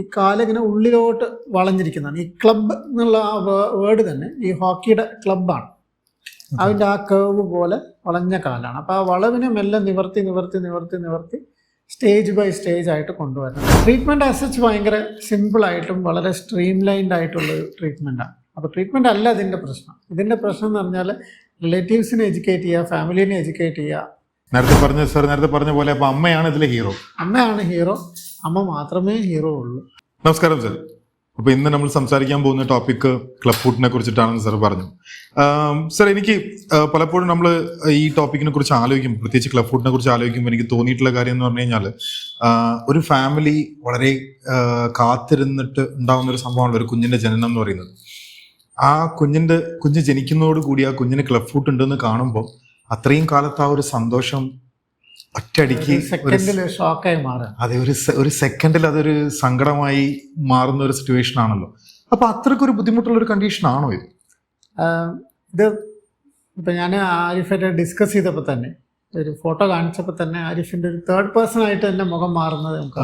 ഈ കാലിങ്ങനെ ഉള്ളിലോട്ട് വളഞ്ഞിരിക്കുന്നതാണ്. ഈ ക്ലബ് എന്നുള്ള ആ വേർഡ് തന്നെ ഈ ഹോക്കിയുടെ ക്ലബാണ് അതിന്റെ ആ കേവ് പോലെ വളഞ്ഞ കാലാണ്. അപ്പോൾ ആ വളവിനെ മെല്ലെ നിവർത്തി നിവർത്തി നിവർത്തി നിവർത്തി സ്റ്റേജ് ബൈ സ്റ്റേജ് ആയിട്ട് കൊണ്ടുവരണം ട്രീറ്റ്മെന്റ് അസച്ച് ഭയങ്കര സിമ്പിളായിട്ടും വളരെ സ്ട്രീം ലൈൻഡ് ആയിട്ടുള്ളൊരു ട്രീറ്റ്മെന്റാണ് അപ്പോൾ ട്രീറ്റ്മെന്റ് അല്ല ഇതിന്റെ പ്രശ്നം. ഇതിന്റെ പ്രശ്നം എന്ന് പറഞ്ഞാൽ റിലേറ്റീവ്സിനെ എഡ്യൂക്കേറ്റ് ചെയ്യുക ഫാമിലിനെ എഡ്യൂക്കേറ്റ് ചെയ്യുക. നേരത്തെ പറഞ്ഞ സാർ നേരത്തെ പറഞ്ഞ പോലെ അപ്പോൾ അമ്മയാണ് ഇതിലെ ഹീറോ അമ്മയാണ് ഹീറോ അമ്മ മാത്രമേ ഹീറോ ഉള്ളൂ. നമസ്കാരം സർ. അപ്പൊ ഇന്ന് നമ്മൾ സംസാരിക്കാൻ പോകുന്ന ടോപ്പിക് ക്ലബ് ഫുഡിനെ കുറിച്ചിട്ടാണെന്ന് സാർ പറഞ്ഞു. സർ എനിക്ക് പലപ്പോഴും നമ്മൾ ഈ ടോപ്പിക്കിനെ കുറിച്ച് ആലോചിക്കും പ്രത്യേകിച്ച് ക്ലബ് ഫുഡിനെ കുറിച്ച് ആലോചിക്കുമ്പോൾ എനിക്ക് തോന്നിയിട്ടുള്ള കാര്യം എന്ന് പറഞ്ഞു കഴിഞ്ഞാൽ ഒരു ഫാമിലി വളരെ കാത്തിരുന്നിട്ട് ഉണ്ടാകുന്ന ഒരു സംഭവമാണ് ഒരു കുഞ്ഞിന്റെ ജനനം എന്ന് പറയുന്നത്. ആ കുഞ്ഞിന്റെ കുഞ്ഞ് ജനിക്കുന്നതോട് കൂടി ആ കുഞ്ഞിന് ക്ലബ് ഫുഡ് ഉണ്ടെന്ന് കാണുമ്പോൾ അത്രയും കാലത്ത് ആ ഒരു സന്തോഷം ഒറ്റയടിക്ക് ഒരു സെക്കൻഡിൽ ഷോക്കായി മാറുക അതെ ഒരു ഒരു സെക്കൻഡിൽ അതൊരു സങ്കടമായി മാറുന്ന ഒരു സിറ്റുവേഷൻ ആണല്ലോ. അപ്പൊ അത്രയ്ക്കൊരു ബുദ്ധിമുട്ടുള്ള ഒരു കണ്ടീഷൻ ആണോ ഇത്? ഇത് ഇപ്പം ഞാൻ ആരിഫായിട്ട് ഡിസ്കസ് ചെയ്തപ്പോൾ തന്നെ ഒരു ഫോട്ടോ കാണിച്ചപ്പോൾ തന്നെ ആരിഫിന്റെ ഒരു തേർഡ് പേഴ്സൺ ആയിട്ട് എന്റെ മുഖം മാറുന്നത് നമുക്ക്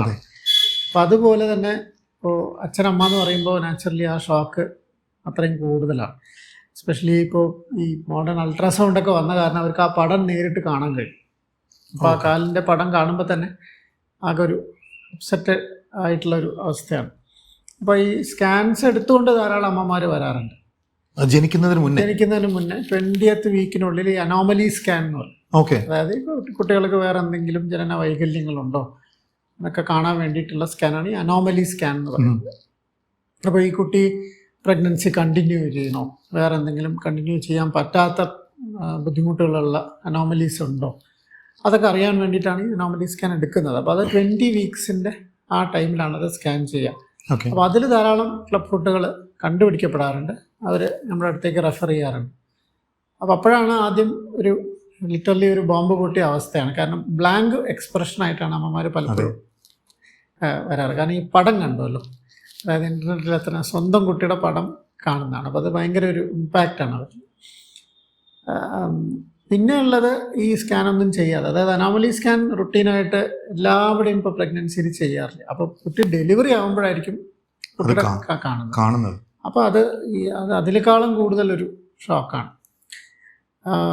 അപ്പം അതുപോലെ തന്നെ ഇപ്പോൾ അച്ഛനമ്മ എന്ന് പറയുമ്പോൾ നാച്ചുറലി ആ ഷോക്ക് അത്രയും കൂടുതലാണ്. എസ്പെഷ്യലി ഇപ്പോൾ ഈ മോഡേൺ അൾട്രാസൗണ്ട് ഒക്കെ വന്ന കാരണം അവർക്ക് ആ പടം നേരിട്ട് കാണാൻ കഴിയും. അപ്പോൾ ആ കാലിന്റെ കാലിന്റെ പടം കാണുമ്പോൾ തന്നെ ആകെ ഒരു സെറ്റ് ആയിട്ടുള്ള ഒരു അവസ്ഥയാണ്. അപ്പോൾ ഈ സ്കാൻസ് എടുത്തുകൊണ്ട് ധാരാളം അമ്മമാർ വരാറുണ്ട്. ജനിക്കുന്നതിന് മുന്നേ? ജനിക്കുന്നതിന് മുന്നേ ട്വന്റിയത്ത് വീക്കിനുള്ളിൽ ഈ അനോമലി സ്കാൻ എന്ന് പറയും. ഓക്കെ. അതായത് കുട്ടികൾക്ക് വേറെ എന്തെങ്കിലും ജനന വൈകല്യങ്ങളുണ്ടോ എന്നൊക്കെ കാണാൻ വേണ്ടിയിട്ടുള്ള സ്കാനാണ് ഈ അനോമലി സ്കാൻ എന്ന് പറയുന്നത്. അപ്പോൾ ഈ കുട്ടി പ്രഗ്നൻസി കണ്ടിന്യൂ ചെയ്യണോ? വേറെ എന്തെങ്കിലും കണ്ടിന്യൂ ചെയ്യാൻ പറ്റാത്ത ബുദ്ധിമുട്ടുകളുള്ള അനോമലീസ് ഉണ്ടോ? അതൊക്കെ അറിയാൻ വേണ്ടിയിട്ടാണ് ഈ അനോമലി സ്കാൻ എടുക്കുന്നത്. അപ്പോൾ അത് ട്വന്റി വീക്സിന്റെ ആ ടൈമിലാണ് അത് സ്കാൻ ചെയ്യുക. അപ്പോൾ അതിൽ ധാരാളം ക്ലബ് ഫുഡുകൾ കണ്ടുപിടിക്കപ്പെടാറുണ്ട്. അവർ നമ്മുടെ അടുത്തേക്ക് റെഫർ ചെയ്യാറുണ്ട്. അപ്പോൾ അപ്പോഴാണ് ആദ്യം ഒരു ലിറ്ററലി ഒരു ബോംബ് പൊട്ടിയ അവസ്ഥയാണ്. കാരണം ബ്ലാങ്ക് എക്സ്പ്രഷനായിട്ടാണ് അമ്മമാർ പലപ്പോഴും വരാറ്. കാരണം ഈ പടം കണ്ടുവല്ലോ അതായത് ഇന്റർനെറ്റിൽ എത്ര സ്വന്തം കുട്ടിയുടെ പടം കാണുന്നതാണ്. അപ്പോൾ അത് ഭയങ്കര ഒരു ഇമ്പാക്റ്റാണ് അവർ പിന്നെ ഉള്ളത് ഈ സ്കാൻ ഒന്നും ചെയ്യാതെ. അതായത് അനോമലി സ്കാൻ റുട്ടീനായിട്ട് എല്ലാവരുടെയും ഇപ്പോൾ പ്രഗ്നൻസിയിൽ ചെയ്യാറില്ല. അപ്പോൾ കുട്ടി ഡെലിവറി ആകുമ്പോഴായിരിക്കും കാണുന്നത്. കാണുന്നത്. അപ്പോൾ അത് ഈ അത് അതിനേക്കാളും കൂടുതലൊരു ഷോക്കാണ്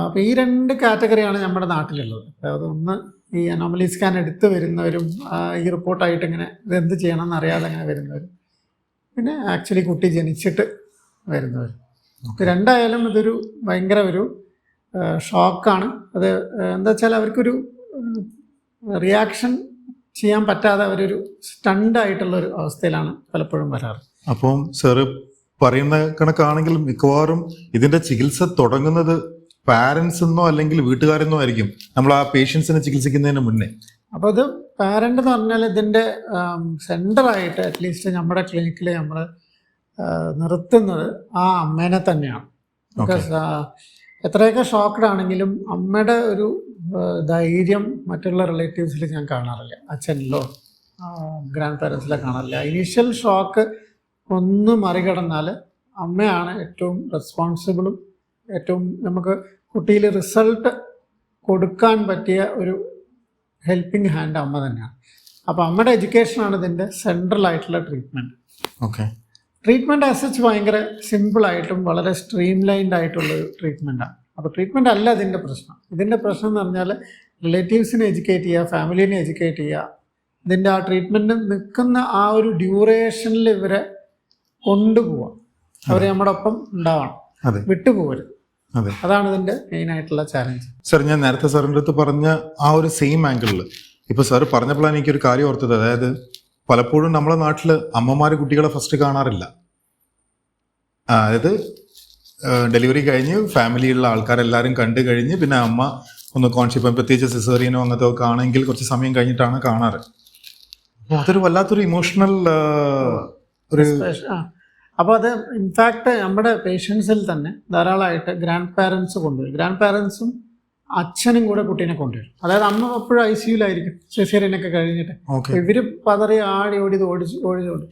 അപ്പോൾ ഈ രണ്ട് കാറ്റഗറിയാണ് നമ്മുടെ നാട്ടിലുള്ളത്. അതായത് ഒന്ന് ഈ അനോമലി സ്കാൻ എടുത്തു വരുന്നവരും ഈ റിപ്പോർട്ടായിട്ട് ഇങ്ങനെ ഇതെന്ത് ചെയ്യണം എന്നറിയാതെ അങ്ങനെ വരുന്നവരും പിന്നെ ആക്ച്വലി കുട്ടി ജനിച്ചിട്ട് വരുന്നവരും. രണ്ടായാലും ഇതൊരു ഭയങ്കര ഒരു ഷോക്കാണ്. അത് എന്താ വെച്ചാൽ അവർക്കൊരു റിയാക്ഷൻ ചെയ്യാൻ പറ്റാതെ അവരൊരു സ്റ്റണ്ടായിട്ടുള്ള ഒരു അവസ്ഥയിലാണ് പലപ്പോഴും വരാറ്. അപ്പം സാറ് പറയുന്ന കണക്കാണെങ്കിൽ മിക്കവാറും ഇതിന്റെ ചികിത്സ തുടങ്ങുന്നത് പാരൻസ് എന്നോ അല്ലെങ്കിൽ വീട്ടുകാരെന്നോ ആയിരിക്കും. നമ്മൾ ആ പേഷ്യൻസിനെ ചികിത്സിക്കുന്നതിന് മുന്നേ. അപ്പോൾ അത് പാരന്റ് എന്ന് പറഞ്ഞാൽ ഇതിന്റെ സെന്ററായിട്ട് അറ്റ്ലീസ്റ്റ് നമ്മുടെ ക്ലിനിക്കിൽ നമ്മൾ നിർത്തുന്നത് ആ അമ്മേനെ തന്നെയാണ്. ബിക്കോസ് എത്രയൊക്കെ ഷോക്ക്ഡ് ആണെങ്കിലും അമ്മയുടെ ഒരു ധൈര്യം മറ്റുള്ള റിലേറ്റീവ്സിൽ ഞാൻ കാണാറില്ല. അച്ഛനിലോ ഗ്രാൻഡ് പാരൻസിലോ കാണാറില്ല. ഇനീഷ്യൽ ഷോക്ക് ഒന്ന് മറികടന്നാൽ അമ്മയാണ് ഏറ്റവും റെസ്പോൺസിബിളും ഏറ്റവും നമുക്ക് കുട്ടിയിൽ റിസൾട്ട് കൊടുക്കാൻ പറ്റിയ ഒരു ഹെൽപ്പിംഗ് ഹാൻഡ് അമ്മ തന്നെയാണ്. അപ്പോൾ അമ്മയുടെ എഡ്യൂക്കേഷനാണ് ഇതിന്റെ സെൻട്രൽ ആയിട്ടുള്ള ട്രീറ്റ്മെന്റ്. ഓക്കെ. ട്രീറ്റ്മെന്റ് അസച്ച് ഭയങ്കര സിമ്പിളായിട്ടും വളരെ സ്ട്രീം ലൈൻഡ് ആയിട്ടുള്ള ഒരു ട്രീറ്റ്മെന്റാണ് അപ്പോൾ ട്രീറ്റ്മെന്റ് അല്ല ഇതിന്റെ പ്രശ്നം. ഇതിന്റെ പ്രശ്നം എന്ന് പറഞ്ഞാൽ റിലേറ്റീവ്സിനെ എഡ്യൂക്കേറ്റ് ചെയ്യുക ഫാമിലീനെ എഡ്യൂക്കേറ്റ് ചെയ്യുക. ഇതിന്റെ ആ ട്രീറ്റ്മെന്റ് നിൽക്കുന്ന ആ ഒരു ഡ്യൂറേഷനിൽ ഇവരെ കൊണ്ടുപോവാം അവർ നമ്മുടെ ഒപ്പം ഉണ്ടാവണം. അതെ. വിട്ടുപോകരുത്. അതെ. അതാണ് ഇതിന്റെ മെയിൻ ആയിട്ടുള്ള ചാലഞ്ച് സാർ ഞാൻ നേരത്തെ സാറിന്റെ അടുത്ത് പറഞ്ഞ ആ ഒരു സെയിം ആംഗിളിൽ ഇപ്പൊ സാർ പറഞ്ഞപ്പോഴാണ് എനിക്കൊരു കാര്യം ഓർത്തത്. അതായത് പലപ്പോഴും നമ്മുടെ നാട്ടിൽ അമ്മമാർ കുട്ടികളെ ഫസ്റ്റ് കാണാറില്ല. അതായത് ഡെലിവറി കഴിഞ്ഞ് ഫാമിലിയുള്ള ആൾക്കാരെല്ലാവരും കണ്ടു കഴിഞ്ഞ് പിന്നെ അമ്മ ഒന്ന് കോൺഷിപ്പം പ്രത്യേകിച്ച് സിസേറിയനോ അങ്ങനത്തെ ഒക്കെ ആണെങ്കിൽ കുറച്ച് സമയം കഴിഞ്ഞിട്ടാണ് കാണാറ്. അപ്പോൾ അതൊരു വല്ലാത്തൊരു ഇമോഷണൽ ഒരു അപ്പോൾ അത് ഇൻഫാക്ട് നമ്മുടെ പേഷ്യൻസിൽ തന്നെ ധാരാളമായിട്ട് ഗ്രാൻഡ് പാരൻസ് കൊണ്ടുവരും ഗ്രാൻഡ് പാരൻസും അച്ഛനും കൂടെ കുട്ടീനെ കൊണ്ടുവരും. അതായത് അമ്മ എപ്പോഴും ഐ സിയുലായിരിക്കും സെസേറിയനൊക്കെ കഴിഞ്ഞിട്ട്. ഇവർ പതറി ആടി ഓടി ഓടിച്ച് ഓടിച്ചോണ്ട്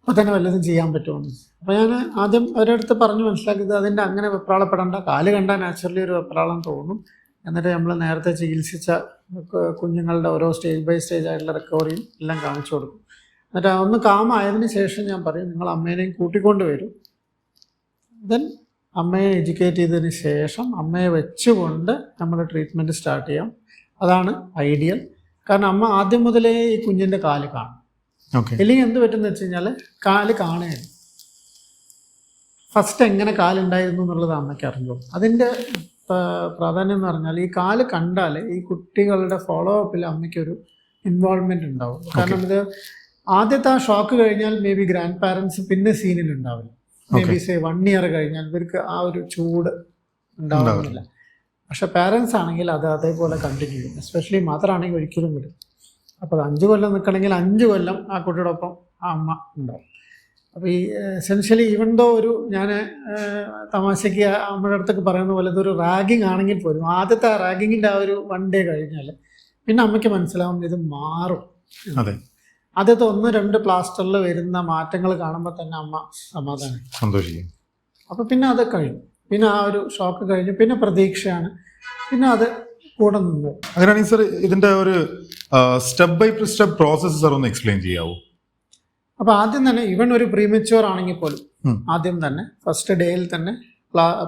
അപ്പൊ തന്നെ വല്ലതും ചെയ്യാൻ പറ്റുമെന്ന്. അപ്പൊ ഞാൻ ആദ്യം അവരുടെ അടുത്ത് പറഞ്ഞു മനസ്സിലാക്കിയത് അതിന്റെ അങ്ങനെ വെപ്രാളപ്പെടേണ്ട. കാൽ കണ്ടാൽ നാച്ചുറലി ഒരു വെപ്രാളം തോന്നും. എന്നിട്ട് നമ്മൾ നേരത്തെ ചികിത്സിച്ച കുഞ്ഞുങ്ങളുടെ ഓരോ സ്റ്റേജ് ബൈ സ്റ്റേജ് ആയിട്ടുള്ള റിക്കവറിയും എല്ലാം കാണിച്ചു കൊടുക്കും. എന്നിട്ട് ഒന്ന് കാമായതിനു ശേഷം ഞാൻ പറയും നിങ്ങൾ അമ്മേനെയും കൂട്ടിക്കൊണ്ട് വരും. ദെൻ അമ്മയെ എഡ്യൂക്കേറ്റ് ചെയ്തതിന് ശേഷം അമ്മയെ വെച്ചുകൊണ്ട് നമ്മൾ ട്രീറ്റ്മെന്റ് സ്റ്റാർട്ട് ചെയ്യാം. അതാണ് ഐഡിയൽ. കാരണം അമ്മ ആദ്യം മുതലേ ഈ കുഞ്ഞിന്റെ കാൽ കാണും. ഓക്കെ. ഇല്ലെങ്കിൽ എന്ത് പറ്റുമെന്ന് വെച്ച് കഴിഞ്ഞാൽ കാൽ കാണുകയാണ് ഫസ്റ്റ് എങ്ങനെ കാലുണ്ടായിരുന്നു എന്നുള്ളത് അമ്മയ്ക്ക് അറിഞ്ഞു അതിന്റെ പ്രാധാന്യം എന്ന് പറഞ്ഞാൽ ഈ കാൽ കണ്ടാൽ ഈ കുട്ടികളുടെ ഫോളോ അപ്പിൽ അമ്മയ്ക്കൊരു ഇൻവോൾവ്മെന്റ് ഉണ്ടാവും. കാരണം ഇത് ആദ്യത്തെ ആ ഷോക്ക് കഴിഞ്ഞാൽ മേ ബി ഗ്രാൻഡ് പാരൻസ് പിന്നെ സീനിൽ ഉണ്ടാവില്ല. Maybe say one year കഴിഞ്ഞാൽ ഇവർക്ക് ആ ഒരു ചൂട് ഉണ്ടാവുന്നില്ല. പക്ഷെ പാരൻസ് ആണെങ്കിൽ അത് അതേപോലെ കണ്ടിന്യൂ ചെയ്യും. എസ്പെഷ്യലി മദർ ആണെങ്കിൽ ഒരിക്കലും വിടും. അപ്പോൾ അഞ്ച് കൊല്ലം നിൽക്കണമെങ്കിൽ അഞ്ച് കൊല്ലം ആ കുട്ടിയോടൊപ്പം ആ അമ്മ ഉണ്ടാവും. അപ്പോൾ ഈ എസെൻഷ്യലി ഈവൻ ദോ ഒരു ഞാൻ തമാശയ്ക്ക് അമ്മയുടെ അടുത്തൊക്കെ പറയുന്ന പോലെ ഇതൊരു റാഗിങ് ആണെങ്കിൽ പോലും ആദ്യത്തെ ആ റാഗിങ്ങിന്റെ ആ ഒരു വൺ ഡേ കഴിഞ്ഞാൽ പിന്നെ അമ്മയ്ക്ക് മനസ്സിലാവും ഇത് മാറും. അതെ. ആദ്യത്തെ ഒന്ന് രണ്ട് പ്ലാസ്റ്ററിൽ വരുന്ന മാറ്റങ്ങൾ കാണുമ്പോൾ തന്നെ അമ്മ സമാധാനം. സന്തോഷിക്കും. അപ്പോൾ പിന്നെ അത് കഴിഞ്ഞു. പിന്നെ ആ ഒരു ഷോക്ക് കഴിഞ്ഞു. പിന്നെ പ്രതീക്ഷയാണ്. പിന്നെ അത് കൂടെ നിന്നു. അങ്ങനെയാണെങ്കിൽ സർ ഇതിന്റെ ഒരു step by step process sir ഒന്ന് എക്സ്പ്ലെയിൻ ചെയ്യാവോ? അപ്പൊ ആദ്യം തന്നെ ഇവൻ ഒരു പ്രീമെച്യൂർ ആണെങ്കിൽ പോലും ആദ്യം തന്നെ ഫസ്റ്റ് ഡേയിൽ തന്നെ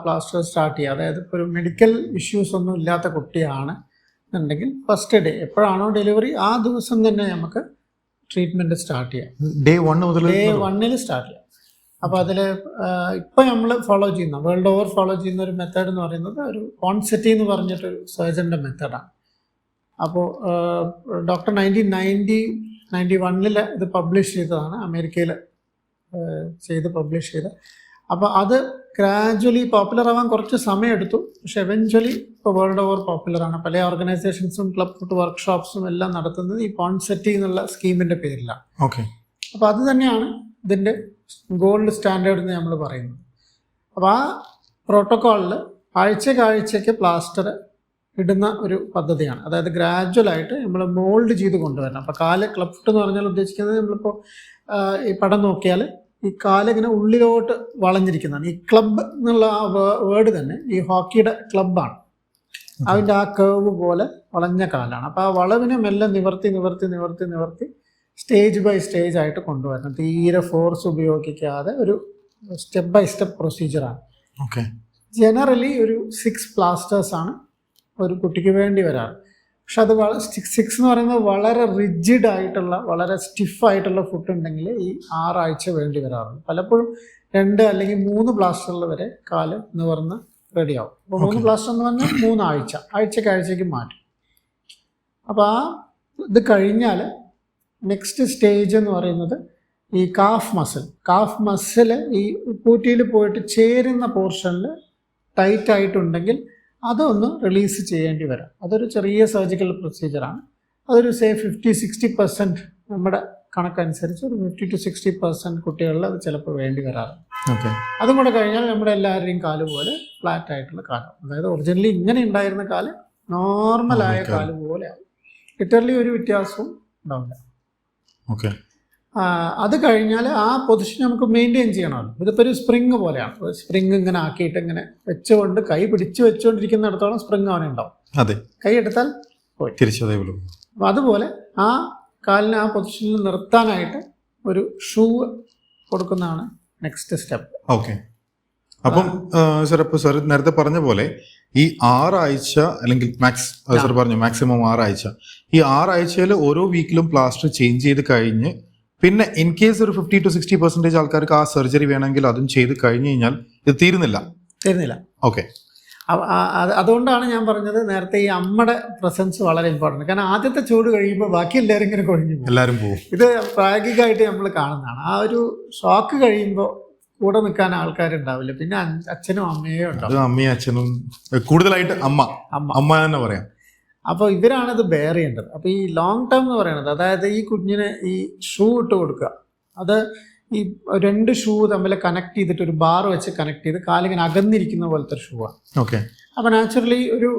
പ്ലാസ്റ്റർ സ്റ്റാർട്ട് ചെയ്യുക. അതായത് ഇപ്പോൾ ഒരു മെഡിക്കൽ ഇഷ്യൂസ് ഒന്നും ഇല്ലാത്ത കുട്ടിയാണ് എന്നുണ്ടെങ്കിൽ ഫസ്റ്റ് ഡേ എപ്പോഴാണോ ഡെലിവറി ആ ദിവസം തന്നെ നമുക്ക് ട്രീറ്റ്മെന്റ് സ്റ്റാർട്ട് ചെയ്യാം. ഡേ വൺ മുതൽ ഡേ വണ്ണിൽ സ്റ്റാർട്ട് ചെയ്യാം. അപ്പോൾ അതിൽ ഇപ്പം നമ്മൾ ഫോളോ ചെയ്യുന്ന വേൾഡ് ഓവർ ഫോളോ ചെയ്യുന്ന ഒരു മെത്തേഡ് എന്ന് പറയുന്നത് ഒരു കോൺസെറ്റി എന്ന് പറഞ്ഞിട്ടൊരു സർജന്റെ മെത്തേഡാണ് അപ്പോൾ ഡോക്ടർ നയന്റീൻ നയന്റി നയന്റി വണ്ണിൽ ഇത് പബ്ലിഷ് ചെയ്തതാണ്. അമേരിക്കയിൽ ചെയ്ത് പബ്ലിഷ് ചെയ്ത്. അപ്പോൾ അത് ഗ്രാജുവലി പോപ്പുലർ ആവാൻ കുറച്ച് സമയമെടുത്തു. പക്ഷെ എവൻച്വലി ഇപ്പോൾ വേൾഡ് ഓവർ പോപ്പുലറാണ് പല ഓർഗനൈസേഷൻസും ക്ലബ് ഫുഡ് വർക്ക്ഷോപ്സും എല്ലാം നടത്തുന്നത് ഈ പോൺസെറ്റി എന്നുള്ള സ്കീമിന്റെ പേരിലാണ്. ഓക്കെ അപ്പോൾ അത് തന്നെയാണ് ഇതിന്റെ ഗോൾഡ് സ്റ്റാൻഡേർഡ് എന്ന് നമ്മൾ പറയുന്നത്. അപ്പോൾ ആ പ്രോട്ടോക്കോളിൽ ആഴ്ചക്ക് ആഴ്ചയ്ക്ക് പ്ലാസ്റ്റർ ഇടുന്ന ഒരു പദ്ധതിയാണ്. അതായത് ഗ്രാജുവലായിട്ട് നമ്മൾ മോൾഡ് ചെയ്ത് കൊണ്ടുവരണം. അപ്പോൾ കാൽ ക്ലബ് ഫുഡ് എന്ന് പറഞ്ഞാൽ ഉദ്ദേശിക്കുന്നത് നമ്മളിപ്പോൾ ഈ പടം നോക്കിയാൽ ഈ കാലിങ്ങനെ ഉള്ളിലോട്ട് വളഞ്ഞിരിക്കുന്നതാണ്. ഈ ക്ലബ് എന്നുള്ള ആ വേർഡ് തന്നെ ഈ ഹോക്കിയുടെ ക്ലബാണ് അതിന്റെ ആ കേവ് പോലെ വളഞ്ഞ കാലാണ്. അപ്പോൾ ആ വളവിനെ മെല്ലെ നിവർത്തി നിവർത്തി നിവർത്തി നിവർത്തി സ്റ്റേജ് ബൈ സ്റ്റേജ് ആയിട്ട് കൊണ്ടുവരണം. തീരെ ഫോഴ്സ് ഉപയോഗിക്കാതെ ഒരു സ്റ്റെപ്പ് ബൈ സ്റ്റെപ്പ് പ്രൊസീജിയറാണ് ഓക്കെ ജനറലി ഒരു സിക്സ് പ്ലാസ്റ്റേഴ്സാണ് ഒരു കുട്ടിക്ക് വേണ്ടി വരാറ്. പക്ഷെ അത് സിക്സ് സിക്സ് എന്ന് പറയുന്നത് വളരെ റിജിഡ് ആയിട്ടുള്ള വളരെ സ്റ്റിഫ് ആയിട്ടുള്ള ഫുഡ് ഉണ്ടെങ്കിൽ ഈ ആറാഴ്ച വേണ്ടി വരാറുണ്ട്. പലപ്പോഴും രണ്ട് അല്ലെങ്കിൽ മൂന്ന് ബ്ലാസ്റ്ററിൽ വരെ കാൽ നിവർന്ന് റെഡിയാവും അപ്പോൾ മൂന്ന് ബ്ലാസ്റ്റർ എന്ന് പറഞ്ഞാൽ മൂന്നാഴ്ച ആഴ്ചക്ക് ആഴ്ചയ്ക്ക് മാറ്റും. അപ്പോൾ ആ ഇത് കഴിഞ്ഞാൽ നെക്സ്റ്റ് സ്റ്റേജ് എന്ന് പറയുന്നത് ഈ കാഫ് മസിൽ കാഫ് മസിൽ ഈ പൂറ്റിയിൽ പോയിട്ട് ചേരുന്ന പോർഷനിൽ ടൈറ്റ് ആയിട്ടുണ്ടെങ്കിൽ അതൊന്ന് റിലീസ് ചെയ്യേണ്ടി വരാം. അതൊരു ചെറിയ സർജിക്കൽ പ്രൊസീജിയറാണ് അതൊരു സേ ഫിഫ്റ്റി സിക്സ്റ്റി പെർസെന്റ് നമ്മുടെ കണക്കനുസരിച്ച് ഒരു ഫിഫ്റ്റി ടു സിക്സ്റ്റി പെർസെന്റ് കുട്ടികളിൽ അത് ചിലപ്പോൾ വേണ്ടി വരാറുണ്ട് ഓക്കെ അതും കൂടെ കഴിഞ്ഞാൽ നമ്മുടെ എല്ലാവരുടെയും കാൽ പോലെ ഫ്ലാറ്റ് ആയിട്ടുള്ള കാലം. അതായത് ഒറിജിനലി ഇങ്ങനെ ഉണ്ടായിരുന്ന കാൽ നോർമലായ കാൽ. പോലെയാണ് പോലെ ആവും. ഒരു വ്യത്യാസവും ഉണ്ടാവില്ല. ഓക്കെ അത് കഴിഞ്ഞാൽ ആ പൊസിഷൻ നമുക്ക് മെയിന്റെയിൻ ചെയ്യണമല്ലോ. ഇതിപ്പോൾ ഒരു സ്പ്രിങ് പോലെയാണ്. സ്പ്രിങ് ഇങ്ങനെ ആക്കിയിട്ട് ഇങ്ങനെ വെച്ചുകൊണ്ട് കൈ പിടിച്ച് വെച്ചുകൊണ്ടിരിക്കുന്നിടത്തോളം സ്പ്രിങ് അവനെ ഉണ്ടാവും. അതെ. കൈ എടുത്താൽ തിരിച്ചു അതേപോലെ അപ്പം അതുപോലെ ആ കാലിനെ ആ പൊസിഷനിൽ നിർത്താനായിട്ട് ഒരു ഷൂ കൊടുക്കുന്നതാണ് നെക്സ്റ്റ് സ്റ്റെപ്പ് ഓക്കെ അപ്പം സാർ അപ്പോൾ സാർ നേരത്തെ പറഞ്ഞ പോലെ ഈ ആറാഴ്ച അല്ലെങ്കിൽ മാക്സ് സാർ പറഞ്ഞു മാക്സിമം ആറാഴ്ച. ഈ ആറാഴ്ചയിൽ ഓരോ വീക്കിലും പ്ലാസ്റ്റർ ചേഞ്ച് ചെയ്ത് കഴിഞ്ഞ് പിന്നെ ഇൻ കേസ് ഒരു ഫിഫ്റ്റി ടു സിക്സ്റ്റി പെർസെന്റേജ് ആൾക്കാർക്ക് ആ സർജറി വേണമെങ്കിൽ അതും ചെയ്ത് കഴിഞ്ഞു കഴിഞ്ഞാൽ ഇത് തീരുന്നില്ല. തീരുന്നില്ല. ഓക്കെ അതുകൊണ്ടാണ് ഞാൻ പറഞ്ഞത് നേരത്തെ ഈ അമ്മയുടെ പ്രസൻസ് വളരെ ഇമ്പോർട്ടന്റ് കാരണം ആദ്യത്തെ ചൂട് കഴിയുമ്പോൾ ബാക്കി എല്ലാവരും ഇങ്ങനെ കൊഴിഞ്ഞു എല്ലാവരും പോകും. ഇത് പ്രായോഗികമായിട്ട് നമ്മൾ കാണുന്നതാണ്. ആ ഒരു ഷോക്ക് കഴിയുമ്പോൾ കൂടെ നിൽക്കാൻ ആൾക്കാരുണ്ടാവില്ല. പിന്നെ അച്ഛനും അമ്മയോ ഉണ്ടാവും. അമ്മയും അച്ഛനും കൂടുതലായിട്ട് അമ്മ. അമ്മ. അമ്മ തന്നെ പറയാം. അപ്പോൾ ഇവരാണത് ബെയർ ചെയ്യേണ്ടത്. അപ്പോൾ ഈ ലോങ് ടേം എന്ന് പറയുന്നത് അതായത് ഈ കുഞ്ഞിന് ഈ ഷൂ ഇട്ട് കൊടുക്കുക. അത് ഈ രണ്ട് ഷൂ തമ്മിൽ കണക്ട് ചെയ്തിട്ട് ഒരു ബാർ വെച്ച് കണക്ട് ചെയ്ത് കാലിങ്ങനെ അകന്നിരിക്കുന്ന പോലത്തെ ഷൂ ആണ്. ഓക്കെ അപ്പോൾ നാച്ചുറലി ഒരു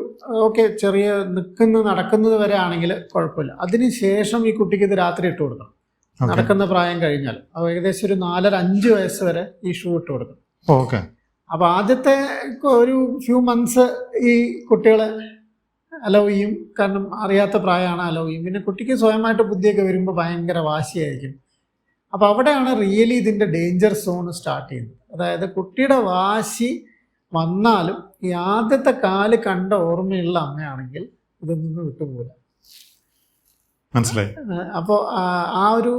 ഓക്കെ ചെറിയ നിൽക്കുന്ന നടക്കുന്നത് വരെ ആണെങ്കിൽ കുഴപ്പമില്ല. അതിന് ശേഷം ഈ കുട്ടിക്ക് ഇത് രാത്രി ഇട്ട് കൊടുക്കണം. നടക്കുന്ന പ്രായം കഴിഞ്ഞാൽ. ഏകദേശം ഒരു നാലര അഞ്ച് വയസ്സ് വരെ ഈ ഷൂ ഇട്ട് കൊടുക്കണം. ഓക്കെ അപ്പോൾ ആദ്യത്തെ ഒരു ഫ്യൂ മന്ത്സ് ഈ കുട്ടികളെ അലോ ചെയ്യും കാരണം അറിയാത്ത പ്രായമാണ് അലോ ചെയ്യും പിന്നെ കുട്ടിക്ക് സ്വയമായിട്ട് ബുദ്ധിയൊക്കെ വരുമ്പോൾ ഭയങ്കര വാശിയായിരിക്കും. അപ്പോൾ അവിടെയാണ് റിയലി ഇതിന്റെ ഡേഞ്ചർ സോൺ സ്റ്റാർട്ട് ചെയ്യുന്നത്. അതായത് കുട്ടിയുടെ വാശി വന്നാലും ഈ ആദ്യത്തെ കാൽ കണ്ട ഓർമ്മയുള്ള അമ്മയാണെങ്കിൽ ഇതിൽ നിന്ന് വിട്ടുപോകില്ല. മനസ്സിലായി. അപ്പോൾ ആ ഒരു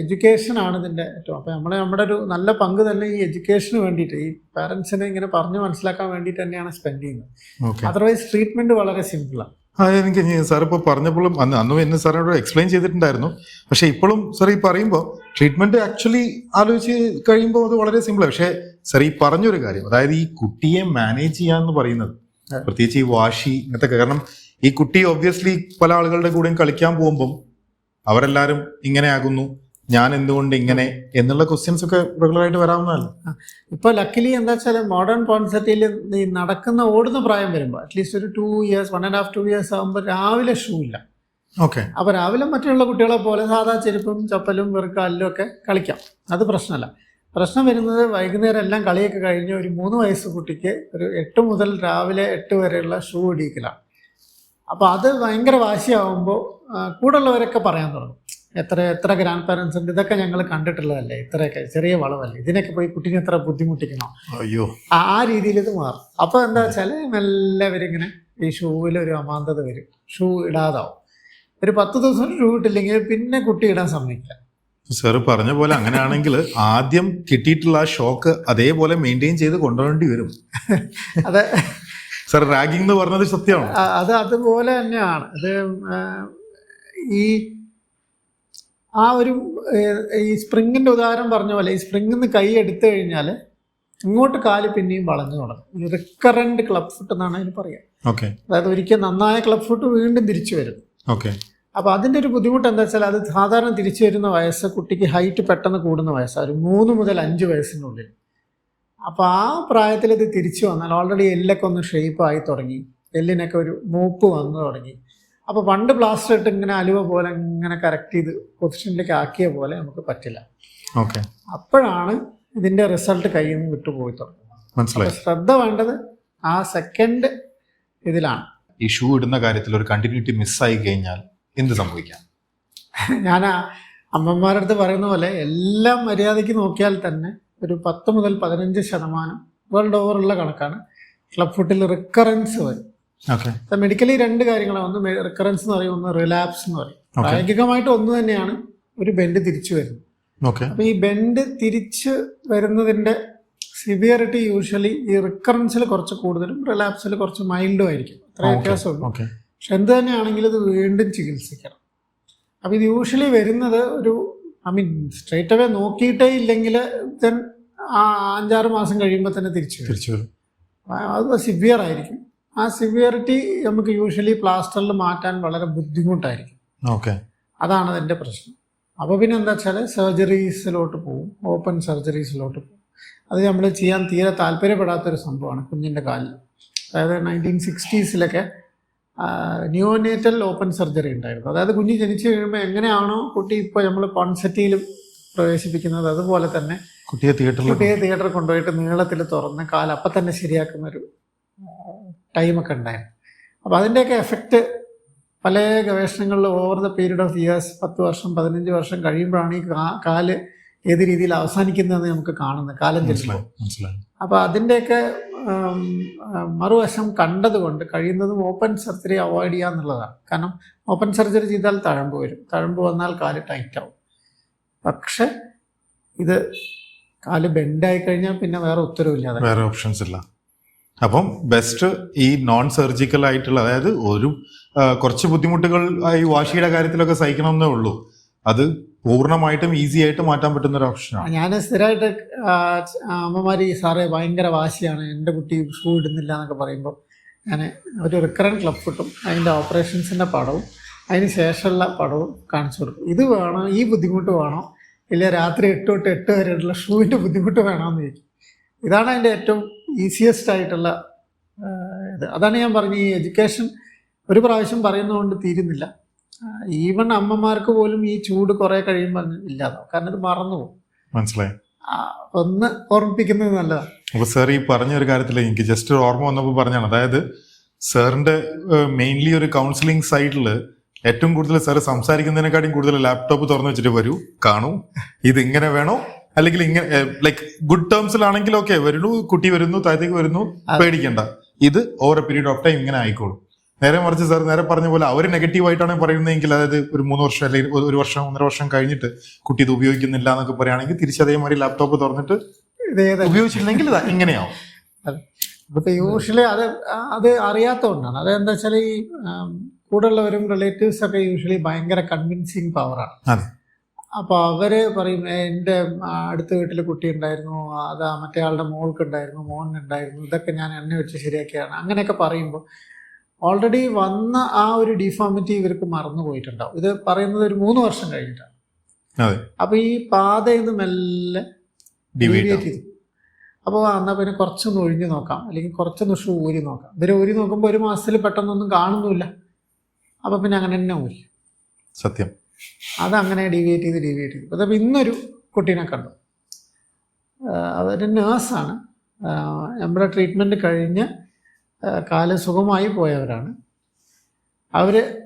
എഡ്യൂക്കേഷനാണ് ഇതിന്റെ ഏറ്റവും. അപ്പോൾ നമ്മളെ നമ്മുടെ ഒരു നല്ല പങ്ക് തന്നെ ഈ എഡ്യൂക്കേഷന് വേണ്ടിയിട്ട് ഈ പാരൻസിനെ ഇങ്ങനെ പറഞ്ഞ് മനസ്സിലാക്കാൻ വേണ്ടിയിട്ട് തന്നെയാണ് സ്പെൻഡ് ചെയ്യുന്നത്. ഓക്കെ അതർവൈസ് ട്രീറ്റ്മെന്റ് വളരെ സിമ്പിളാണ് ആ എനിക്ക് സാർ ഇപ്പോൾ പറഞ്ഞപ്പോഴും അന്ന് അന്നും എന്നെ സാറിനോട് എക്സ്പ്ലെയിൻ ചെയ്തിട്ടുണ്ടായിരുന്നു. പക്ഷേ ഇപ്പോഴും സാർ ഈ പറയുമ്പോൾ ട്രീറ്റ്മെന്റ് ആക്ച്വലി ആലോചിച്ച് കഴിയുമ്പോൾ അത് വളരെ സിമ്പിളാണ് പക്ഷേ സാർ ഈ പറഞ്ഞൊരു കാര്യം അതായത് ഈ കുട്ടിയെ മാനേജ് ചെയ്യാന്ന് പറയുന്നത്. പ്രത്യേകിച്ച് ഈ വാഷി ഇങ്ങനത്തെ കാരണം ഈ കുട്ടി ഒബ്വിയസ്ലി പല ആളുകളുടെ കൂടെയും കളിക്കാൻ പോകുമ്പം അവരെല്ലാരും ഇങ്ങനെ ആകുന്നു ഞാൻ എന്തുകൊണ്ട് ഇങ്ങനെ എന്നുള്ള ക്വസ്റ്റ്യൻസ് ഒക്കെ റെഗുലർ ആയിട്ട് വരാവുന്നതല്ല? ഇപ്പോൾ ലക്കിലി എന്താ വെച്ചാൽ മോഡേൺ കോൺസെപ്റ്റിൽ ഈ നടക്കുന്ന ഓടുന്ന പ്രായം വരുമ്പോൾ അറ്റ്ലീസ്റ്റ് ഒരു two years one and half two years ആകുമ്പോൾ രാവിലെ ഷൂ ഇല്ല. ഓക്കെ അപ്പോൾ രാവിലെ മറ്റുള്ള കുട്ടികളെ പോലെ സാധാ ചെരുപ്പും ചപ്പലും വെറുക്കാലിലും ഒക്കെ കളിക്കാം. അത് പ്രശ്നമല്ല. പ്രശ്നം വരുന്നത് വൈകുന്നേരം എല്ലാം കളിയൊക്കെ കഴിഞ്ഞ് ഒരു മൂന്ന് വയസ്സ് കുട്ടിക്ക് ഒരു എട്ട് മുതൽ രാവിലെ എട്ട് വരെയുള്ള ഷൂ ഇടിക്കലാണ് അപ്പോൾ അത് ഭയങ്കര വാശിയാവുമ്പോൾ കൂടുള്ളവരൊക്കെ പറയാൻ തുടങ്ങും. എത്ര എത്ര ഗ്രാൻഡ് പാരൻസ് ഉണ്ട്? ഇതൊക്കെ ഞങ്ങൾ കണ്ടിട്ടുള്ളതല്ലേ? ഇത്രയൊക്കെ ചെറിയ വളവല്ലേ? ഇതിനൊക്കെ പോയി കുട്ടീനെ എത്ര ബുദ്ധിമുട്ടിക്കണോ? അയ്യോ. ആ രീതിയിൽ ഇത് മാറും. അപ്പോൾ എന്താ വെച്ചാൽ മെല്ലെ ഇങ്ങനെ ഈ ഷൂവിൽ ഒരു അമാന്തത വരും. ഷൂ ഇടാതാവും. ഒരു പത്ത് ദിവസം ഷൂ ഇട്ടില്ലെങ്കിൽ പിന്നെ കുട്ടി ഇടാൻ സമ്മതിക്കില്ല. സർ പറഞ്ഞ പോലെ അങ്ങനെയാണെങ്കിൽ ആദ്യം കിട്ടിയിട്ടുള്ള ആ ഷോക്ക് അതേപോലെ മെയിന്റെയിൻ ചെയ്ത് കൊണ്ടുവരേണ്ടി വരും. അത്. സാർ റാഗിംഗ് എന്ന് പറഞ്ഞത് സത്യമാണ്? അത് അതുപോലെ തന്നെയാണ്. അത് ഈ ആ ഒരു ഈ സ്പ്രിങ്ങിന്റെ ഉദാഹരണം പറഞ്ഞ പോലെ ഈ സ്പ്രിങ്ങിൽ നിന്ന് കൈ എടുത്തു കഴിഞ്ഞാൽ ഇങ്ങോട്ട് കാൽ പിന്നെയും വളഞ്ഞു തുടങ്ങും. റിക്കറന്റ് ക്ലബ് ഫുട്ട് എന്നാണ് അതിന് പറയുക ഓക്കെ. അതായത് ഒരിക്കൽ നന്നായ ക്ലബ് ഫുട്ട് വീണ്ടും തിരിച്ചു വരും. ഓക്കെ. അപ്പോൾ അതിന്റെ ഒരു ബുദ്ധിമുട്ട് എന്താ വെച്ചാൽ അത് സാധാരണ തിരിച്ചു വരുന്ന വയസ്സ് കുട്ടിക്ക് ഹൈറ്റ് പെട്ടെന്ന് കൂടുന്ന വയസ്സാണ് ഒരു മൂന്ന് മുതൽ അഞ്ച് വയസ്സിനുള്ളിൽ. അപ്പോൾ ആ പ്രായത്തിൽ ഇത് തിരിച്ചു വന്നാൽ ഓൾറെഡി എല്ലൊക്കെ ഒന്ന് ഷേപ്പ് ആയി തുടങ്ങി. എല്ലിനൊക്കെ ഒരു മൂപ്പ് വന്നു തുടങ്ങി. അപ്പോൾ പണ്ട് പ്ലാസ്റ്റർ ഇട്ട് ഇങ്ങനെ അലുവ പോലെ ഇങ്ങനെ കറക്റ്റ് ചെയ്ത് പൊസിഷനിലേക്ക് ആക്കിയ പോലെ നമുക്ക് പറ്റില്ല. ഓക്കെ അപ്പോഴാണ് ഇതിന്റെ റിസൾട്ട് കയ്യിൽ നിന്ന് വിട്ടുപോയി തുടങ്ങുന്നത്. മനസ്സിലായി. ശ്രദ്ധ വേണ്ടത് ആ സെക്കൻഡ് ഇതിലാണ്. ഈ ഷൂ ഇടുന്ന കാര്യത്തിൽ ഒരു കണ്ടിന്യൂറ്റി മിസ്സായി കഴിഞ്ഞാൽ എന്ത് സംഭവിക്കാം? ഞാൻ അമ്മമാരുടെ അടുത്ത് പറയുന്ന പോലെ എല്ലാം മര്യാദയ്ക്ക് നോക്കിയാൽ തന്നെ ഒരു പത്ത് മുതൽ പതിനഞ്ച് ശതമാനം വേൾഡ് ഓവറുള്ള കണക്കാണ്. ക്ലബ് ഫുട്ടിൽ റിക്കറൻസ് വരും. മെഡിക്കലി രണ്ട് കാര്യങ്ങളാണ്. ഒന്ന് റിക്കറൻസ് എന്ന് പറയും ഒന്ന് റിലാപ്സ് എന്ന് പറയും. പ്രായോഗികമായിട്ട് ഒന്ന് തന്നെയാണ് ഒരു ബെൻഡ് തിരിച്ചു വരുന്നത്. അപ്പൊ ഈ ബെൻഡ് തിരിച്ച് വരുന്നതിന്റെ സിവിയറിറ്റി യൂഷ്വലി ഈ റിക്കറൻസിൽ കുറച്ച് കൂടുതലും റിലാപ്സിൽ കുറച്ച് മൈൽഡും ആയിരിക്കും. അത്ര വ്യത്യാസമുള്ളൂ. പക്ഷെ എന്ത് തന്നെയാണെങ്കിലും ഇത് വീണ്ടും ചികിത്സിക്കണം. അപ്പൊ ഇത് യൂഷ്വലി വരുന്നത് ഒരു ഐ മീൻ സ്ട്രേറ്റ് അവേ നോക്കിയിട്ടേ ഇല്ലെങ്കിൽ ദെൻ ആ അഞ്ചാറ് മാസം കഴിയുമ്പോൾ തന്നെ തിരിച്ചു വരും. തിരിച്ചു വരും. അത് സിവിയർ ആയിരിക്കും. ആ സിവിയറിറ്റി നമുക്ക് യൂഷ്വലി പ്ലാസ്റ്ററിൽ മാറ്റാൻ വളരെ ബുദ്ധിമുട്ടായിരിക്കും. ഓക്കെ അതാണ് അതിന്റെ പ്രശ്നം. അപ്പോൾ പിന്നെ എന്താ വെച്ചാൽ സർജറീസിലോട്ട് പോകും ഓപ്പൺ സർജറീസിലോട്ട് പോകും അത് നമ്മൾ ചെയ്യാൻ തീരെ താല്പര്യപ്പെടാത്തൊരു സംഭവമാണ് കുഞ്ഞിന്റെ കാലിൽ അതായത് നയന്റീൻ സിക്സ്റ്റീസിലൊക്കെ ന്യൂനേറ്റൽ ഓപ്പൺ സർജറി ഉണ്ടായിരുന്നു. അതായത് കുഞ്ഞ് ജനിച്ചു കഴിയുമ്പോൾ എങ്ങനെയാണോ കുട്ടി ഇപ്പോൾ നമ്മൾ പൺസെറ്റിയിലും പ്രവേശിപ്പിക്കുന്നത് അതുപോലെ തന്നെ കുട്ടിയെ തിയേറ്ററിൽ കുട്ടിയെ തിയേറ്ററിൽ കൊണ്ടുപോയിട്ട് നീളത്തിൽ തുറന്ന് കാല അപ്പം തന്നെ ശരിയാക്കുന്ന ഒരു ടൈമൊക്കെ ഉണ്ടായിരുന്നു. അപ്പോൾ അതിന്റെയൊക്കെ എഫക്റ്റ് പല ഗവേഷണങ്ങളിൽ over the period of years പത്ത് വർഷം പതിനഞ്ച് വർഷം കഴിയുമ്പോഴാണ് ഈ കാൽ ഏത് രീതിയിൽ അവസാനിക്കുന്നതെന്ന് നമുക്ക് കാണുന്നത്. കാലം ചെല്ലുമ്പോൾ. അപ്പോൾ അതിന്റെയൊക്കെ മറുവശം കണ്ടതുകൊണ്ട് കഴിയുന്നതും ഓപ്പൺ സർജറി അവോയ്ഡ് ചെയ്യുക എന്നുള്ളതാണ് കാരണം ഓപ്പൺ സർജറി ചെയ്താൽ തഴമ്പ് വരും. തഴമ്പ് വന്നാൽ കാൽ ടൈറ്റാവും പക്ഷെ ഇത് കാൽ ബെൻഡായി കഴിഞ്ഞാൽ പിന്നെ വേറെ ഉത്തരവില്ലാതെ വേറെ ഓപ്ഷൻസ് ഇല്ല. അപ്പം ബെസ്റ്റ് ഈ നോൺ സർജിക്കൽ ആയിട്ടുള്ള അതായത് ഒരു കുറച്ച് ബുദ്ധിമുട്ടുകൾ ഈ വാശിയുടെ കാര്യത്തിലൊക്കെ സഹിക്കണമെന്നേ ഉള്ളൂ. അത് പൂർണമായിട്ടും ഈസി ആയിട്ട് മാറ്റാൻ പറ്റുന്ന ഒരു ഓപ്ഷനാണ് ഞാൻ സ്ഥിരമായിട്ട് അമ്മമാർ ഈ സാറേ ഭയങ്കര വാശിയാണ് എന്റെ കുട്ടി ഷൂ ഇടുന്നില്ല എന്നൊക്കെ പറയുമ്പോൾ ഞാൻ ഒരു റിക്കറന്റ് ക്ലബ് കിട്ടും അതിന്റെ ഓപ്പറേഷൻസിന്റെ പടവും അതിന് ശേഷമുള്ള പടവും കാണിച്ചു കൊടുക്കും. ഇത് വേണോ ഈ ബുദ്ധിമുട്ട് വേണോ ഇല്ല രാത്രി എട്ട് തൊട്ട് എട്ട് വരെയുള്ള ഷൂവിന്റെ ബുദ്ധിമുട്ട് വേണമെന്ന് ചോദിക്കും. ഇതാണ് അതിന്റെ ഏറ്റവും ഈസിയസ്റ്റ് ആയിട്ടുള്ള ഇത്. അതാണ് ഞാൻ പറഞ്ഞ ഈ എഡ്യൂക്കേഷൻ ഒരു പ്രാവശ്യം പറയുന്നതുകൊണ്ട് തീരുന്നില്ല. ഈവൺ അമ്മമാർക്ക് പോലും ഈ ചൂട് കുറെ കഴിയുമ്പോൾ ഇല്ലാതാവും. കാരണം ഇത് മറന്നു പോകും മനസ്സിലായി ഒന്ന് ഓർമ്മിപ്പിക്കുന്നത് നല്ലതാണ് അപ്പൊ സാർ ഈ പറഞ്ഞ ഒരു കാര്യത്തിൽ എനിക്ക് ജസ്റ്റ് ഒരു ഓർമ്മ വന്നപ്പോൾ പറഞ്ഞാണ്. അതായത് സാറിന്റെ മെയിൻലി ഒരു കൗൺസിലിംഗ് സൈഡിൽ ഏറ്റവും കൂടുതൽ സാർ സംസാരിക്കുന്നതിനെക്കാട്ടും കൂടുതൽ ലാപ്ടോപ്പ് തുറന്നു വെച്ചിട്ട് വരൂ കാണൂ ഇത് ഇങ്ങനെ വേണോ? അല്ലെങ്കിൽ ഇങ്ങനെ ലൈക്ക് ഗുഡ് ടേംസിലാണെങ്കിൽ ഓക്കെ വരുന്നു കുട്ടി വരുന്നു താഴത്തേക്ക് വരുന്നു പേടിക്കണ്ട. ഇത് over a period of time ഇങ്ങനെ ആയിക്കോളും. നേരെ മറിച്ച് സാർ നേരെ പറഞ്ഞ പോലെ അവർ നെഗറ്റീവ് ആയിട്ടാണ് പറയുന്നതെങ്കിൽ അതായത് ഒരു മൂന്ന് വർഷം അല്ലെങ്കിൽ ഒരു- വർഷം ഒന്നര വർഷം കഴിഞ്ഞിട്ട് കുട്ടി ഇത് ഉപയോഗിക്കുന്നില്ല എന്നൊക്കെ പറയുകയാണെങ്കിൽ തിരിച്ച് അതേമാതിരി ലാപ്ടോപ്പ് തുറന്നിട്ട് ഉപയോഗിച്ചില്ലെങ്കിൽ ഇങ്ങനെയാവും. അതെ. യൂഷ്വലി അത് അത് അറിയാത്തതുകൊണ്ടാണ്. അതെന്താ വെച്ചാൽ ഈ കൂടെ കൂടെയുള്ളവരും റിലേറ്റീവ്സ് ഒക്കെ യൂഷ്വലി ഭയങ്കര കൺവിൻസിങ് പവറാണ് അപ്പോൾ അപ്പൊ അവർ പറയും "ഏ, എന്റെ അടുത്ത വീട്ടിൽ കുട്ടി ഉണ്ടായിരുന്നു അതാ മറ്റേ ആളുടെ മോൾക്ക് ഉണ്ടായിരുന്നു മോൻ ഉണ്ടായിരുന്നു ഇതൊക്കെ ഞാൻ എന്നെ വെച്ച് ശരിയാക്കിയാണ് അങ്ങനെയൊക്കെ പറയുമ്പോൾ ഓൾറെഡി വന്ന ആ ഒരു ഡിഫോമിറ്റി ഇവർക്ക് മറന്നു പോയിട്ടുണ്ടാവും. ഇത് പറയുന്നത് ഒരു മൂന്ന് വർഷം കഴിഞ്ഞിട്ടാണ് അപ്പൊ ഈ പാതയിൽ നിന്ന് മെല്ലെ ഡിവൈഡ് ചെയ്തു. അപ്പോൾ എന്നാൽ പിന്നെ കുറച്ചൊന്ന് ഒഴിഞ്ഞു നോക്കാം. അല്ലെങ്കിൽ കുറച്ചൊന്ന് ഷൂ ഊരി നോക്കാം. ഇവരെ ഊരി നോക്കുമ്പോൾ ഒരു മാസത്തിൽ പെട്ടെന്നൊന്നും കാണുന്നില്ല അപ്പോൾ പിന്നെ അങ്ങനെ തന്നെ ഊരി. സത്യം. അതങ്ങനെ ഡിവിയേറ്റ് ചെയ്ത് ഡിവിയേറ്റ് ചെയ്തു. അതപ്പോൾ ഇന്നൊരു കുട്ടീനെ കണ്ടു. അവർ നേഴ്സാണ് നമ്മുടെ ട്രീറ്റ്മെന്റ് കഴിഞ്ഞ് ആ, കാൽ സുഖമായി പോയവരാണ്. അവർ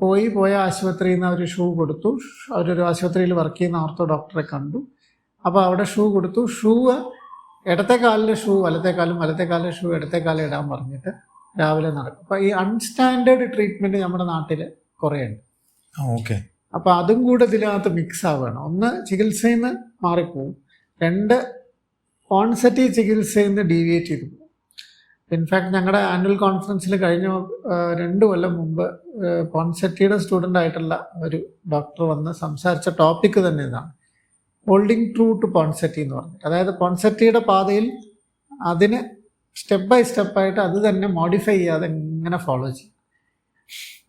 പോയി പോയ ആശുപത്രിയിൽ നിന്ന് അവർ ഷൂ കൊടുത്തു. അവരൊരു ആശുപത്രിയിൽ വർക്ക് ചെയ്യുന്ന ഓർത്തോ ഡോക്ടറെ കണ്ടു. അപ്പോൾ അവിടെ ഷൂ കൊടുത്തു. ഷൂ ഇടത്തെ കാലിലെ ഷൂ വലത്തെ കാലും വലത്തെ കാലിലെ ഷൂ ഇടത്തെ കാലം ഇടാൻ പറഞ്ഞിട്ട് രാവിലെ നടക്കും. അപ്പോൾ ഈ അൺസ്റ്റാൻഡേർഡ് ട്രീറ്റ്മെന്റ് നമ്മുടെ നാട്ടിൽ കുറേയുണ്ട്. ഓക്കെ. അപ്പോൾ അതും കൂടെ ഇതിനകത്ത് മിക്സ് ആവുകയാണ്. ഒന്ന് ചികിത്സയിൽ നിന്ന് മാറിപ്പോവും. രണ്ട് കോൺസെപ്റ്റീവ് ചികിത്സയിൽ നിന്ന് ഡീവിയേറ്റ് ചെയ്തു പോകും. ഇൻഫാക്ട് ഞങ്ങളുടെ ആനുവൽ കോൺഫറൻസിൽ കഴിഞ്ഞ രണ്ട് കൊല്ലം മുമ്പ് പോൺസെറ്റിയുടെ സ്റ്റുഡന്റ് ആയിട്ടുള്ള ഒരു ഡോക്ടർ വന്ന് സംസാരിച്ച ടോപ്പിക്ക് തന്നെ ഇതാണ്. ഹോൾഡിംഗ് ട്രൂ ടു പോൺസെറ്റി എന്ന് പറഞ്ഞിട്ട് അതായത് പോൺസെറ്റിയുടെ പാതയിൽ അതിന് സ്റ്റെപ്പ് ബൈ സ്റ്റെപ്പായിട്ട് അത് തന്നെ മോഡിഫൈ ചെയ്യാതെ ഇങ്ങനെ ഫോളോ ചെയ്യും.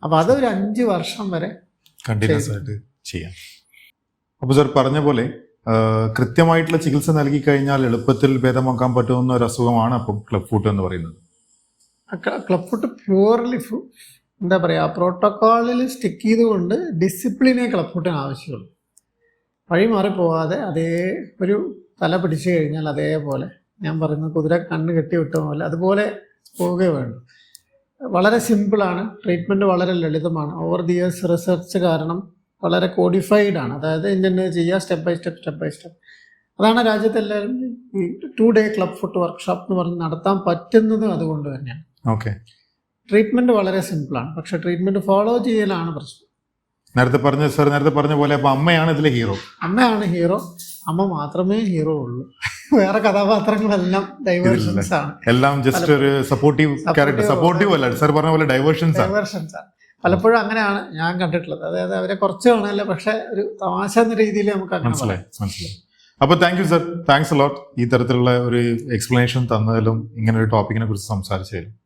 അപ്പോൾ അതൊരു അഞ്ച് വർഷം വരെ കണ്ടിന്യൂസ് ആയിട്ട് ചെയ്യാം. അപ്പോൾ സാർ പറഞ്ഞ പോലെ കൃത്യമായിട്ടുള്ള ചികിത്സ നൽകി കഴിഞ്ഞാൽ എളുപ്പത്തിൽ ഭേദമാക്കാൻ പറ്റുന്ന ഒരു അസുഖമാണ് അപ്പം ക്ലബ് ഫൂട്ട് എന്ന് പറയുന്നത്. ക്ലബ് ഫുട്ട് പ്യുവർലി ഫു എന്താ പറയുക പ്രോട്ടോക്കോളിൽ സ്റ്റിക്ക് ചെയ്തുകൊണ്ട് ഡിസിപ്ലിനെ ക്ലബ് ഫുട്ടിന് ആവശ്യമുള്ളൂ. വഴി മാറി പോവാതെ അതേ ഒരു തല പിടിച്ചു കഴിഞ്ഞാൽ അതേപോലെ ഞാൻ പറയുന്ന കുതിര കണ്ണ് കെട്ടി വിട്ട പോലെ അതുപോലെ പോവുകയേ വേണം വളരെ സിമ്പിളാണ് ട്രീറ്റ്മെന്റ് വളരെ ലളിതമാണ്. ഓവർ ദി ഇയേഴ്സ് റിസർച്ച് കാരണം വളരെ കോഡിഫൈഡ് ആണ്. അതായത് ഇന്നെ ചെയ്യുക step by step step by step. അതാണ് രാജ്യത്തെല്ലാവരും ഈ two day club foot workshop എന്ന് പറഞ്ഞ് നടത്താൻ പറ്റുന്നത് അതുകൊണ്ട് തന്നെയാണ്. ഓക്കെ ട്രീറ്റ്മെന്റ് വളരെ സിമ്പിളാണ് പക്ഷെ ട്രീറ്റ്മെന്റ് ഫോളോ ചെയ്യലാണ് പ്രശ്നം. നേരത്തെ പറഞ്ഞ സാർ നേരത്തെ പറഞ്ഞ പോലെ അപ്പൊ അമ്മയാണ് ഇതിലെ ഹീറോ അമ്മയാണ് ഹീറോ അമ്മ മാത്രമേ ഹീറോ ഉള്ളൂ. വേറെ കഥാപാത്രങ്ങളെല്ലാം ഡൈവേർഷൻസ് ആണ്. എല്ലാം ജസ്റ്റ് ഒരു സപ്പോർട്ടീവ് ക്യാരക്ടർ സപ്പോർട്ടീവ് അല്ല സാർ പറഞ്ഞ പോലെ ഡൈവേർഷൻസ് ആണ്. ഡൈവേർഷൻസ് ആണ്. പലപ്പോഴും അങ്ങനെയാണ് ഞാൻ കണ്ടിട്ടുള്ളത്. അതായത് അവരെ കുറച്ച് കാണല്ല പക്ഷെ ഒരു തമാശ എന്ന രീതിയിൽ നമുക്ക് മനസ്സിലായി മനസ്സിലായി. അപ്പൊ thank you sir thanks a lot ഈ തരത്തിലുള്ള ഒരു എക്സ്പ്ലനേഷൻ തന്നതിലും ഇങ്ങനെ ഒരു ടോപ്പിക്കിനെ കുറിച്ച് സംസാരിച്ചതിലും.